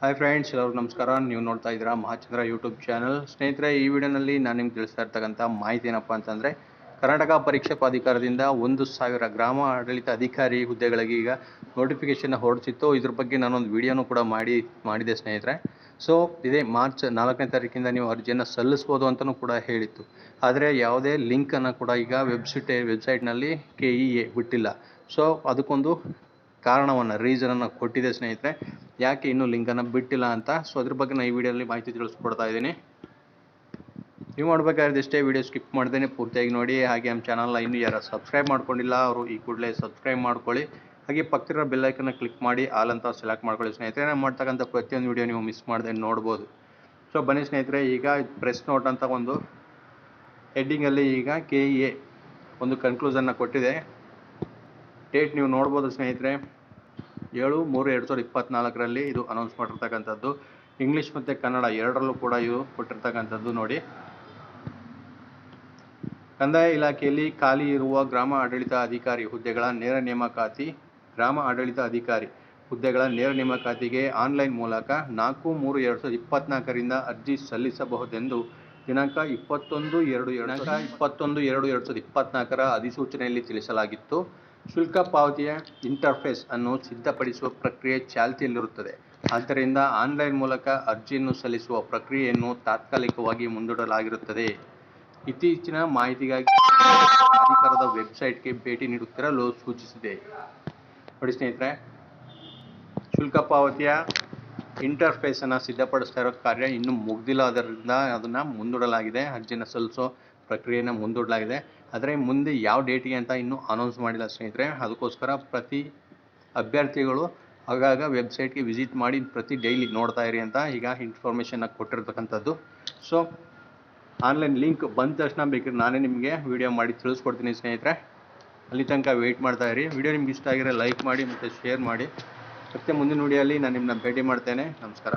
Hi friends ಎಲ್ಲರೂ ನಮಸ್ಕಾರ. ನೀವು ನೋಡ್ತಾ ಇದ್ದೀರಾ ಮಹಾಚಂದ್ರ ಯೂಟ್ಯೂಬ್ ಚಾನಲ್ ಸ್ನೇಹಿತರೆ, ಈ ವಿಡಿಯೋನಲ್ಲಿ ನಾನು ನಿಮ್ಗೆ ತಿಳಿಸ್ತಾ ಇರ್ತಕ್ಕಂಥ ಮಾಹಿತಿ ಏನಪ್ಪ ಅಂತಂದರೆ, ಕರ್ನಾಟಕ ಪರೀಕ್ಷಾ ಪ್ರಾಧಿಕಾರದಿಂದ ಒಂದು ಸಾವಿರ ಗ್ರಾಮ ಆಡಳಿತ ಅಧಿಕಾರಿ ಹುದ್ದೆಗಳಿಗೆ ಈಗ ನೋಟಿಫಿಕೇಶನ್ ಹೊರಡಿಸಿತ್ತು. ಇದ್ರ ಬಗ್ಗೆ ನಾನೊಂದು ವಿಡಿಯೋನು ಕೂಡ ಮಾಡಿ, ಮಾಡಿದೆ ಸ್ನೇಹಿತರೆ. ಸೊ ಇದೇ ಮಾರ್ಚ್ ನಾಲ್ಕನೇ ತಾರೀಕಿಂದ ನೀವು ಅರ್ಜಿಯನ್ನು ಸಲ್ಲಿಸ್ಬೋದು ಅಂತಲೂ ಕೂಡ ಹೇಳಿತ್ತು. ಆದರೆ ಯಾವುದೇ ಲಿಂಕನ್ನು ಕೂಡ ಈಗ ವೆಬ್ಸೈಟ್ ವೆಬ್ಸೈಟ್ನಲ್ಲಿ ಕೆ ಇ ಎ ಬಿಟ್ಟಿಲ್ಲ. ಸೊ ಅದಕ್ಕೊಂದು ಕಾರಣವನ್ನು ರೀಸನನ್ನು ಕೊಟ್ಟಿದೆ ಸ್ನೇಹಿತರೆ. ಯಾಕೆ ಇನ್ನೂ ಲಿಂಕನ್ನು ಬಿಟ್ಟಿಲ್ಲ ಅಂತ? ಸೊ ಅದ್ರ ಬಗ್ಗೆ ನಾನು ಈ ವಿಡಿಯೋದಲ್ಲಿ ಮಾಹಿತಿ ತಿಳಿಸ್ಕೊಡ್ತಾ ಇದ್ದೀನಿ. ನೀವು ಮಾಡಬೇಕಾದ್ರೆ ಇಷ್ಟೇ ವಿಡಿಯೋ ಸ್ಕಿಪ್ ಮಾಡ್ದೇನೆ ಪೂರ್ತಿಯಾಗಿ ನೋಡಿ. ಹಾಗೆ ನಮ್ಮ ಚಾನಲ್ನ ಇನ್ನೂ ಯಾರು ಸಬ್ಸ್ಕ್ರೈಬ್ ಮಾಡ್ಕೊಂಡಿಲ್ಲ, ಅವರು ಈ ಕೂಡಲೇ ಸಬ್ಸ್ಕ್ರೈಬ್ ಮಾಡ್ಕೊಳ್ಳಿ. ಹಾಗೆ ಪಕ್ಕದ ಬೆಲ್ಲೈಕನ್ನು ಕ್ಲಿಕ್ ಮಾಡಿ ಆಲ್ ಅಂತ ಸೆಲೆಕ್ಟ್ ಮಾಡ್ಕೊಳ್ಳಿ ಸ್ನೇಹಿತರೆ. ನಾನು ಮಾಡ್ತಕ್ಕಂಥ ಪ್ರತಿಯೊಂದು ವಿಡಿಯೋ ನೀವು ಮಿಸ್ ಮಾಡದೆ ನೋಡ್ಬೋದು. ಸೊ ಬನ್ನಿ ಸ್ನೇಹಿತರೆ, ಈಗ ಪ್ರೆಸ್ ನೋಟ್ ಅಂತ ಒಂದು ಹೆಡ್ಡಿಂಗಲ್ಲಿ ಈಗ ಕೆ ಎ ಒಂದು ಕನ್ಕ್ಲೂಸನ್ನ ಕೊಟ್ಟಿದೆ. ಡೇಟ್ ನೀವು ನೋಡ್ಬೋದು ಸ್ನೇಹಿತರೆ. ಏಳು, ಮೂರು, ಎರಡು ಸಾವಿರದ ಇಪ್ಪತ್ನಾಲ್ಕರಲ್ಲಿ ಇದು ಅನೌನ್ಸ್ ಮಾಡಿರ್ತಕ್ಕಂಥದ್ದು ಇಂಗ್ಲೀಷ್ ಮತ್ತು ಕನ್ನಡ ಎರಡರಲ್ಲೂ ಕೂಡ ಇದು ಕೊಟ್ಟಿರ್ತಕ್ಕಂಥದ್ದು ನೋಡಿ. ಕಂದಾಯ ಇಲಾಖೆಯಲ್ಲಿ ಖಾಲಿ ಇರುವ ಗ್ರಾಮ ಆಡಳಿತ ಅಧಿಕಾರಿ ಹುದ್ದೆಗಳ ನೇರ ನೇಮಕಾತಿ, ಗ್ರಾಮ ಆಡಳಿತ ಅಧಿಕಾರಿ ಹುದ್ದೆಗಳ ನೇರ ನೇಮಕಾತಿಗೆ ಆನ್ಲೈನ್ ಮೂಲಕ ನಾಲ್ಕು, ಮೂರು, ಎರಡು ಸಾವಿರದ ಇಪ್ಪತ್ನಾಲ್ಕರಿಂದ ಅರ್ಜಿ ಸಲ್ಲಿಸಬಹುದೆಂದು ದಿನಾಂಕ ಇಪ್ಪತ್ತೊಂದು, ಎರಡು ಎರಡು ಇಪ್ಪತ್ತೊಂದು, ಎರಡು ಎರಡು ಸಾವಿರದ ಇಪ್ಪತ್ನಾಲ್ಕರ ಅಧಿಸೂಚನೆಯಲ್ಲಿ ತಿಳಿಸಲಾಗಿತ್ತು. ಶುಲ್ಕ ಪಾವತಿಯ ಇಂಟರ್ಫೇಸ್ ಅನ್ನು ಸಿದ್ಧಪಡಿಸುವ ಪ್ರಕ್ರಿಯೆ ಚಾಲ್ತಿಯಲ್ಲಿರುತ್ತದೆ. ಆದ್ದರಿಂದ ಆನ್ಲೈನ್ ಮೂಲಕ ಅರ್ಜಿಯನ್ನು ಸಲ್ಲಿಸುವ ಪ್ರಕ್ರಿಯೆಯನ್ನು ತಾತ್ಕಾಲಿಕವಾಗಿ ಮುಂದೂಡಲಾಗಿರುತ್ತದೆ. ಇತ್ತೀಚಿನ ಮಾಹಿತಿಗಾಗಿ ಅಧಿಕಾರದ ವೆಬ್ಸೈಟ್ಗೆ ಭೇಟಿ ನೀಡುತ್ತಿರಲು ಸೂಚಿಸಿದೆ. ನೋಡಿ ಸ್ನೇಹಿತರೆ, ಶುಲ್ಕ ಪಾವತಿಯ ಇಂಟರ್ಫೇಸನ್ನು ಸಿದ್ಧಪಡಿಸ್ತಾ ಇರೋ ಕಾರ್ಯ ಇನ್ನೂ ಮುಗ್ದಿಲ್ಲ. ಅದರಿಂದ ಅದನ್ನು ಮುಂದೂಡಲಾಗಿದೆ. ಅರ್ಜಿನ ಸಲ್ಲಿಸೋ ಪ್ರಕ್ರಿಯೆಯನ್ನು ಮುಂದೂಡಲಾಗಿದೆ. ಆದರೆ ಮುಂದೆ ಯಾವ ಡೇಟಿಗೆ ಅಂತ ಇನ್ನೂ ಅನೌನ್ಸ್ ಮಾಡಿಲ್ಲ ಸ್ನೇಹಿತರೆ. ಅದಕ್ಕೋಸ್ಕರ ಪ್ರತಿ ಅಭ್ಯರ್ಥಿಗಳು ಆಗಾಗ ವೆಬ್ಸೈಟ್ಗೆ ವಿಸಿಟ್ ಮಾಡಿ ಪ್ರತಿ ಡೈಲಿ ನೋಡ್ತಾ ಇರಿ ಅಂತ ಈಗ ಇನ್ಫಾರ್ಮೇಷನ್ನ ಕೊಟ್ಟಿರ್ತಕ್ಕಂಥದ್ದು. ಸೊ ಆನ್ಲೈನ್ ಲಿಂಕ್ ಬಂದ ತಕ್ಷಣ ಬೇಕಿದ್ರೆ ನಾನೇ ನಿಮಗೆ ವಿಡಿಯೋ ಮಾಡಿ ತಿಳಿಸ್ಕೊಡ್ತೀನಿ ಸ್ನೇಹಿತರೆ. ಅಲ್ಲಿ ತನಕ ವೆಯ್ಟ್ ಮಾಡ್ತಾ ಇರಿ. ವಿಡಿಯೋ ನಿಮ್ಗೆ ಇಷ್ಟ ಆಗಿರೋ ಲೈಕ್ ಮಾಡಿ ಮತ್ತು ಶೇರ್ ಮಾಡಿ. ಮತ್ತೆ ಮುಂದಿನ ವಿಡಿಯೋಲಿ ನಾನು ನಿಮ್ಮನ್ನ ಭೇಟಿ ಮಾಡ್ತೇನೆ. ನಮಸ್ಕಾರ.